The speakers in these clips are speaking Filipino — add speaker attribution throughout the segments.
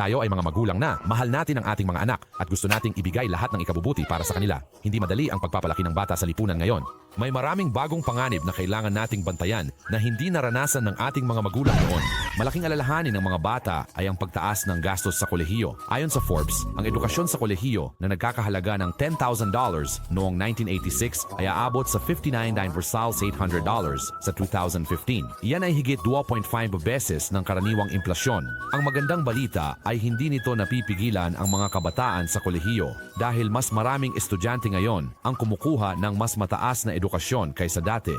Speaker 1: Tayo ay mga magulang na, mahal natin ang ating mga anak at gusto nating ibigay lahat ng ikabubuti para sa kanila. Hindi madali ang pagpapalaki ng bata sa lipunan ngayon. May maraming bagong panganib na kailangan nating bantayan na hindi naranasan ng ating mga magulang noon. Malaking alalahanin ng mga bata ay ang pagtaas ng gastos sa kolehiyo. Ayon sa Forbes, ang edukasyon sa kolehiyo na nagkakahalaga ng $10,000 noong 1986 ay aabot sa $59,800 sa 2015. Iyan ay higit 2.5 beses ng karaniwang implasyon. Ang magandang balita ay hindi nito napipigilan ang mga kabataan sa kolehiyo dahil mas maraming estudyante ngayon ang kumukuha ng mas mataas na edukasyon kaysa dati.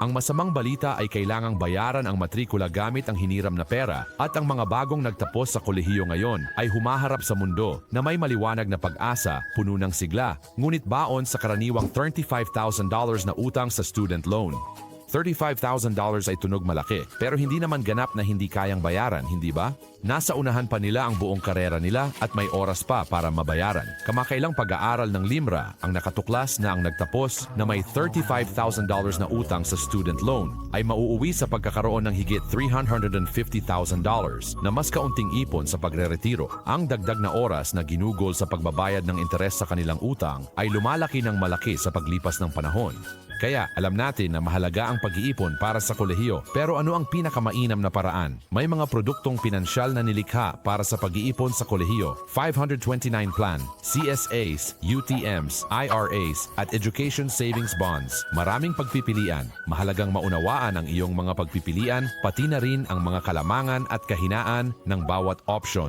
Speaker 1: Ang masamang balita ay kailangang bayaran ang matrikula gamit ang hiniram na pera at ang mga bagong nagtapos sa kolehiyo ngayon ay humaharap sa mundo na may maliwanag na pag-asa, puno ng sigla, ngunit baon sa karaniwang $35,000 na utang sa student loan. $35,000 ay tunog malaki pero hindi naman ganap na hindi kayang bayaran, hindi ba? Nasa unahan pa nila ang buong karera nila at may oras pa para mabayaran. Kamakailang pag-aaral ng Limra ang nakatuklas na ang nagtapos na may $35,000 na utang sa student loan ay mauuwi sa pagkakaroon ng higit $350,000 na mas kaunting ipon sa pagreretiro. Ang dagdag na oras na ginugol sa pagbabayad ng interes sa kanilang utang ay lumalaki ng malaki sa paglipas ng panahon. Kaya alam natin na mahalaga ang pag-iipon para sa kolehiyo. Pero ano ang pinakamainam na paraan? May mga produktong pinansyal na nilikha para sa pag-iipon sa kolehiyo. 529 Plan, CSAs, UTMs, IRAs, at Education Savings Bonds. Maraming pagpipilian. Mahalagang maunawaan ang iyong mga pagpipilian, pati na rin ang mga kalamangan at kahinaan ng bawat option.